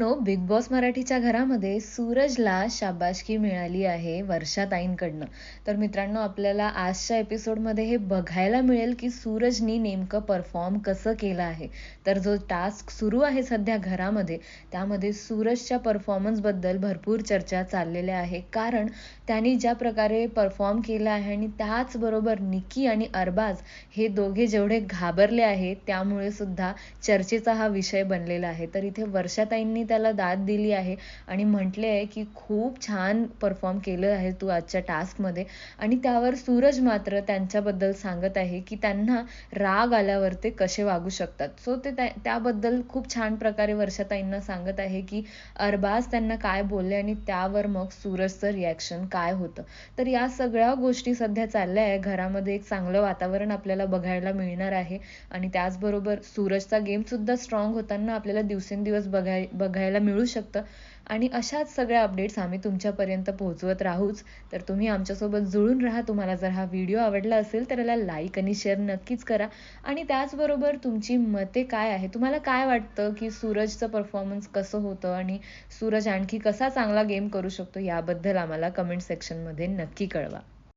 मित्रांनो big boss मराठीच्या घरामध्ये सूरजला शाबाशकी मिळाली आहे वर्षाताईंकडनं तर मित्रांनो आपल्याला आजच्या एपिसोडमध्ये हे बघायला मिळेल की सूरजनी नेमकं परफॉर्म कसं केलं आहे. तर जो टास्क सुरू आहे सध्या घरामध्ये त्यामध्ये सूरजच्या परफॉर्मन्सबद्दल भरपूर चर्चा चाललेल्या आहे. कारण त्यांनी ज्या प्रकारे परफॉर्म केलं आहे आणि त्याचबरोबर निकी आणि अरबाज हे दोघे जेवढे घाबरले आहेत त्यामुळे सुद्धा चर्चेचा हा विषय बनलेला आहे. तर इथे वर्षाताईंनी त्याला दाद दिली आहे. आणि म्हटले आहे की खूप छान परफॉर्म केलं आहे तू आजच्या टास्कमध्ये आणि त्यावर सूरज मात्र त्यांच्याबद्दल सांगत आहे की त्यांना राग आल्यावर ते कसे वागू शकतात. सो ते त्याबद्दल खूप छान प्रकारे वर्षाताईंना सांगत आहे की अरबाज त्यांना काय बोलले आणि त्यावर मग सूरजचं रिॲक्शन काय होतं. तर या सगळ्या गोष्टी सध्या चालल्या आहे. घरामध्ये एक चांगलं वातावरण आपल्याला बघायला मिळणार आहे. आणि त्याचबरोबर सूरजचा गेम सुद्धा स्ट्रॉंग होताना आपल्याला दिवसेंदिवस बघाय बघायला मिळू शकतं. आणि अशाच सगळ्या अपडेट्स आम्ही तुमच्यापर्यंत पोहोचवत राहूच. तर तुम्ही आमच्यासोबत जुळून राहा. तुम्हाला जर हा व्हिडिओ आवडला असेल तर याला लाईक आणि शेअर नक्कीच करा. आणि त्याचबरोबर तुमची मते काय आहे? तुम्हाला काय वाटतं की सूरजचं परफॉर्मन्स कसं होतं? आणि सूरज आणखी कसा चांगला गेम करू शकतो? याबद्दल आम्हाला कमेंट सेक्शनमध्ये नक्की कळवा.